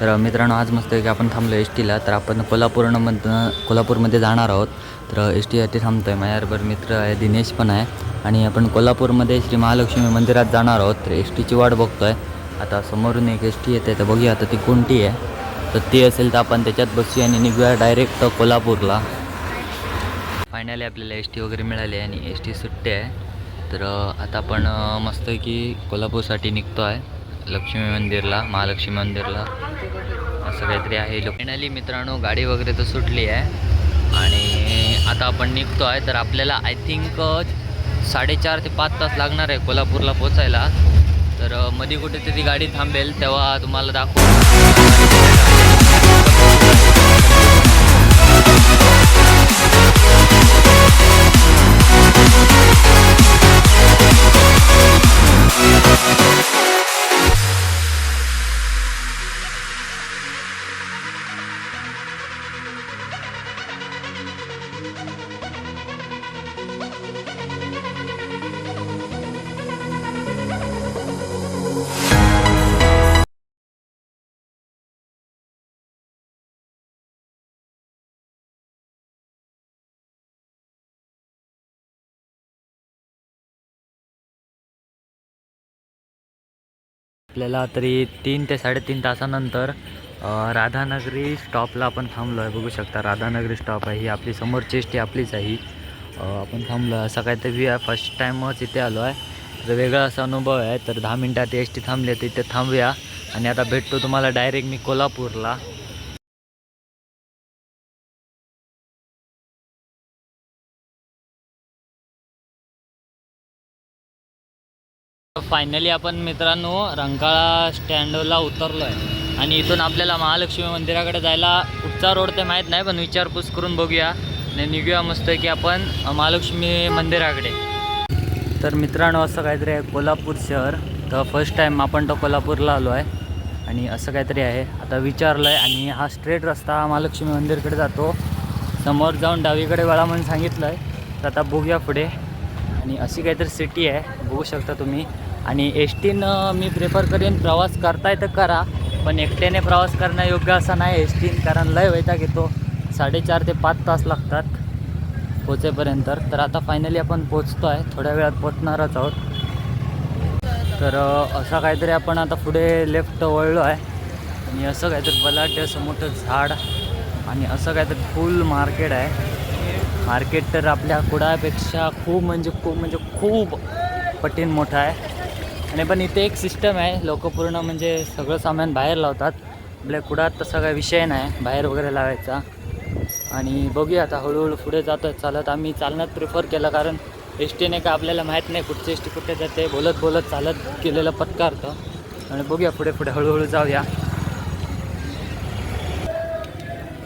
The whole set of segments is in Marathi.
तर मित्रांनो आज मस्त आहे की आपण थांबलो एस टीला तर आपण कोल्हापूरमधनं कोल्हापूरमध्ये जाणार आहोत. तर एस टीसाठी थांबतो आहे माझ्याबरोबर मित्र आहे दिनेश पण आहे. आणि आपण कोल्हापूरमध्ये श्री महालक्ष्मी मंदिरात जाणार आहोत. तर एस टीची वाट बघतो आहे आता समोरून एक एस टी येते. तर बघूया आता ती कोणती आहे. तर ती असेल तर आपण त्याच्यात बसूया आणि निघूया डायरेक्ट कोल्हापूरला. फायनली आपल्याला एस टी वगैरे मिळाली आहे आणि एस टी सुट्टी आहे. तर आता आपण मस्त की कोल्हापूरसाठी निघतो आहे लक्ष्मी मंदिरला महालक्ष्मी मंदिरला असं काहीतरी आहे. फायनली मित्रांनो गाडी वगैरे तर सुटली आहे. आणि आता आपण निघतो आहे. तर आपल्याला आय थिंक साडेचार ते पाच तास लागणार आहे कोल्हापूरला पोचायला तर मध्ये कुठेतरी गाडी थांबेल तेव्हा तुम्हाला दाखवू. आपल्याला तरी तीन ते साडेतीन तासानंतर राधानगरी स्टॉपला आपण थांबलो आहे बघू शकता राधानगरी स्टॉप आहे. ही आपली समोरची एस टी आपलीच आहे. आपण थांबलो आहे असं काहीतरी आहे. फर्स्ट टाईमच इथे आलो आहे तर वेगळा असा अनुभव आहे. तर दहा मिनटात एस टी थांबली आहे, तर इथे थांबूया. आणि आता भेटतो तुम्हाला डायरेक्ट मी कोल्हापूरला. फायनली आपण मित्रांनो रंकाळा स्टँडला उतरलो आहे आणि इथून आपल्याला महालक्ष्मी मंदिराकडे जायला कुठचा रोड ते माहीत नाही पण विचारपूस करून बघूया. आणि निघूया मस्त की आपण महालक्ष्मी मंदिराकडे. तर मित्रांनो असं काहीतरी आहे कोल्हापूर शहर. तर फर्स्ट टाईम आपण तो कोल्हापूरला आलो आहे आणि असं काहीतरी आहे. आता विचारलं आहे आणि हा स्ट्रेट रस्ता महालक्ष्मी मंदिरकडे जातो. समोर जाऊन डावीकडे वळा म्हणून सांगितलं आहे तर आता बघूया पुढे. आणि अशी काहीतरी सिटी आहे. बघू शकता तुम्ही. आणि एस टीनं मी प्रेफर करेन प्रवास करताय तर करा पण एकट्याने प्रवास करणं योग्य असा नाही एस टीन कारण लय वैताग येतो. साडेचार ते पाच तास लागतात पोचेपर्यंत तर आता फायनली आपण पोचतो आहे थोड्या वेळात पोचणारच आहोत. तर असं काहीतरी आपण आता पुढे लेफ्ट वळलो आहे आणि असं काहीतरी बलाढ्य असं मोठं झाड आणि असं काहीतरी फुल मार्केट आहे. मार्केट तर आपल्या कुडापेक्षा खूप म्हणजे खूप म्हणजे खूप पटीन मोठं आहे. आणि पण इथे एक सिस्टम आहे. लोक पूर्ण म्हणजे सगळं सामान बाहेर लावतात. आपल्या कुडात तसा काही विषय नाही. बाहेर वगैरे लावायचा. आणि बघूया आता हळूहळू पुढे जातो चालत आम्ही चालण्यात प्रिफर केलं कारण एस टीने का आपल्याला माहीत नाही कुठची एस टी कुठे जाते. बोलत बोलत चालत केलेलं पत्कारतं आणि बघूया पुढे पुढे हळूहळू जाऊया.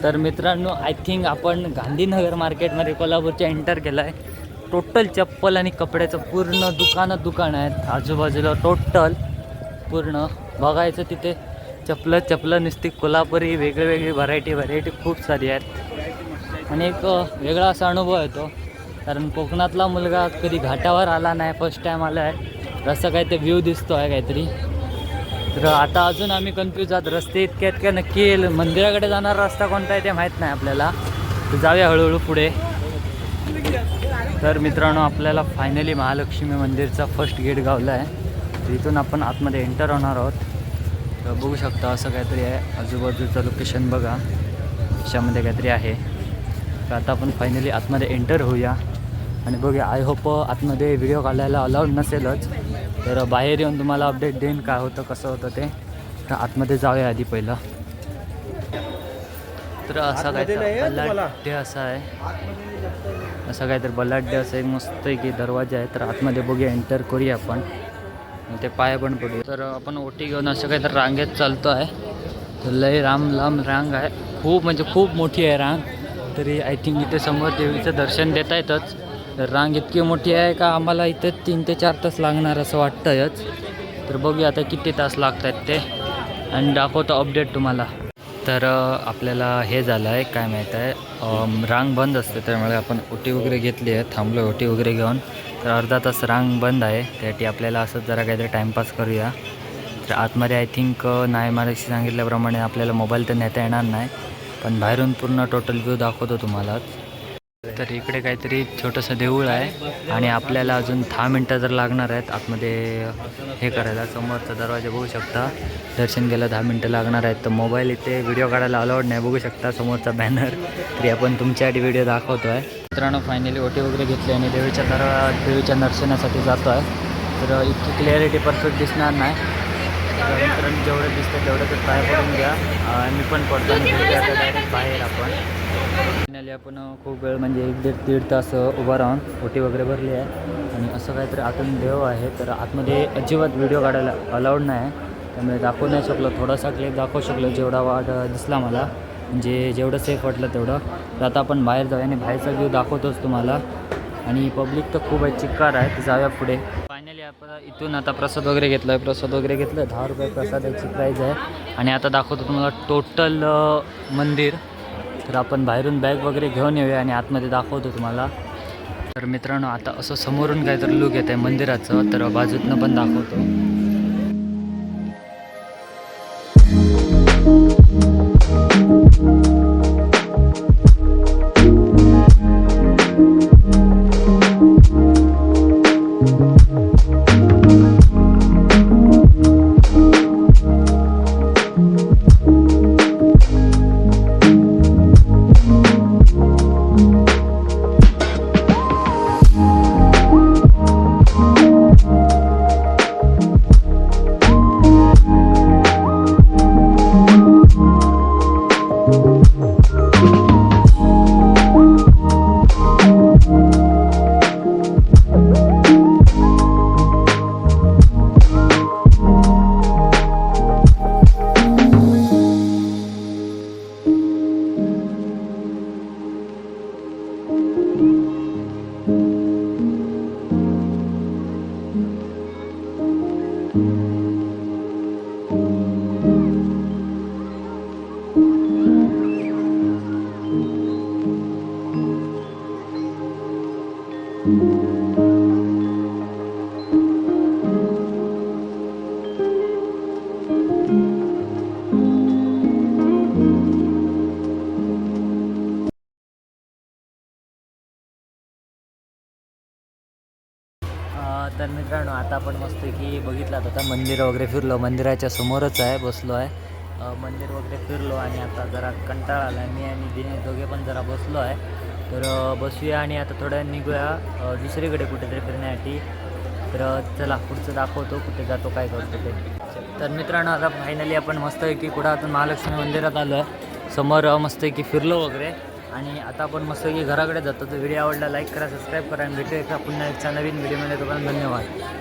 तर मित्रांनो आय थिंक आपण गांधीनगर मार्केटमध्ये कोल्हापूरच्या एंटर केलं आहे टोटल चप्पल आणि कपड्याचं पूर्ण दुकानं दुकान आहेत. आजूबाजूला टोटल पूर्ण बघायचं तिथे चपलं चपलं नुसती कोल्हापुरी वेगळी वेगळी व्हरायटी व्हरायटी खूप सारी आहेत. आणि एक वेगळा असा अनुभव येतो. कारण कोकणातला मुलगा कधी घाटावर आला नाही फर्स्ट टाईम आला आहे. असं काही ते व्ह्यू दिसतो आहे काहीतरी. तर आता अजून आम्ही कन्फ्यूज आहात. रस्ते इतक्या इतक्या नक्की? मंदिराकडे जाणारा रस्ता कोणता आहे ते माहीत नाही आपल्याला. तर जाऊया हळूहळू पुढे. तर मित्रांनो आपल्याला फायनली महालक्ष्मी मंदिरचा फर्स्ट गेट गावला आहे. तिथून इथून आपण आतमध्ये एंटर होणार आहोत. तर बघू शकता असं काहीतरी आहे. आजूबाजूचं लोकेशन बघा. त्याच्यामध्ये काहीतरी आहे. तर आता आपण फायनली आतमध्ये एंटर होऊया. आणि बघूया आय होप आतमध्ये व्हिडिओ काढायला अलाउड नसेलच. तर बाहेर येऊन तुम्हाला अपडेट देईन काय होतं कसं होतं ते. तर आतमध्ये जाऊया आधी पहिलं. तर असा काय बलाढ्य असा आहे. असं काहीतरी बलाढ्य असं एक मस्त की दरवाजा आहे तर आतमध्ये बघूया एंटर करूया आपण. ते पाया पण पडूया. तर आपण ओटी घेऊन असं काहीतरी रांगेत चालतो आहे. तर लय लांब लांब रांग आहे. खूप म्हणजे खूप मोठी आहे रांग. तरी आय थिंक इथे समोर देवीचं दर्शन देता येतच. तर रांग इतकी मोठी आहे का आम्हाला इथे तीन ते चार तास लागणार असं वाटतंयच. तर बघूया आता किती तास लागत आहेत ते. आणि दाखवतो अपडेट तुम्हाला. तर आपल्याला हे झालं आहे काय माहीत आहे रांग बंद असते त्यामुळे आपण ओटी वगैरे घेतली आहे थांबलो ओटी वगैरे घेऊन. तर अर्धा तास रांग बंद आहे त्यासाठी आपल्याला असं जरा काहीतरी टाईमपास करूया. तर आतमध्ये आय थिंक नाही मलाशी सांगितल्याप्रमाणे आपल्याला मोबाईल तर नेता येणार नाही. पण बाहेरून पूर्ण टोटल व्ह्यू दाखवतो तुम्हालाच तर इकडे काहीतरी छोटंसं देऊळ आहे आणि आपल्याला अजून दहा मिनटं जर लागणार आहेत आतमध्ये हे करायला समोरचा दरवाजा बघू शकता. दर्शन घ्यायला दहा मिनटं लागणार आहेत. तर मोबाईल इथे व्हिडिओ काढायला अलाउड नाही बघू शकता समोरचा बॅनर तरी आपण तुमच्यासाठी व्हिडिओ दाखवतो आहे मित्रांनो फायनली ओटी वगैरे घेतली आणि देवीच्या दर देवीच्या दर्शनासाठी जातो आहे तर इतकी क्लिअरिटी परफेक्ट दिसणार नाही. मित्रांनी मित्रांनो जेवढं दिसतं तेवढं तर ट्राय करून घ्या. मी पण पडतो आणि डायरेक्ट बाहेर आपण. फायनली आपण खूप वेळ म्हणजे एक दीड दीड तास उभा राहून ओटी वगैरे भरली आहे. आणि असं काहीतरी आतून देव आहे तर आतमध्ये अजिबात व्हिडिओ काढायला अलाउड नाही त्यामुळे दाखवू नाही शकलो. थोडासा क्लिप दाखवू शकलो जेवढा वाट दिसला मला. म्हणजे जेवढं सेफ वाटलं तेवढं. तर आता आपण बाहेर जाऊया आणि बाहेरचा व्ह्यू दाखवतोच तुम्हाला. आणि पब्लिक तर खूप आहे चिक्कार आहे तर जाऊया पुढे. फायनली आपण इथून आता प्रसाद वगैरे घेतला आहे प्रसाद वगैरे घेतलं दहा रुपये प्रसादाची प्राईज आहे. आणि आता दाखवतो तुम्हाला टोटल मंदिर. तर आपण बाहेरून बॅग वगैरे घेऊन येऊया आणि आतमध्ये दाखवतो तुम्हाला. तर मित्रांनो आता असं समोरून काहीतरी लुक येत आहे मंदिराचं तर बाजूतनं पण दाखवतो. आता आपण मस्त की बघितलं आता मंदिर वगैरे फिरलो. मंदिराच्या समोरच आहे बसलो आहे. मंदिर वगैरे फिरलो आणि आता जरा कंटाळा आला मी आणि दिनेश दोघे पण जरा बसलो आहे. तर बसूया आणि आता थोड्या निघूया. दुसरीकडे कुठेतरी फिरण्यासाठी. तर चला पुढचं दाखवतो कुठे जातो काय करतो ते. तर मित्रांनो आता फायनली आपण मस्त की कुठं आता महालक्ष्मी मंदिरात आलो आहे. समोर अं, मस्त की फिरलो वगैरे. आणि आता आपण मस्त की घराकडे जातो. तर व्हिडिओ आवडला लाईक करा सबस्क्राईब करा आणि भेटूया एका पुन्हा एकच्या नवीन व्हिडिओमध्ये तुम्हाला धन्यवाद.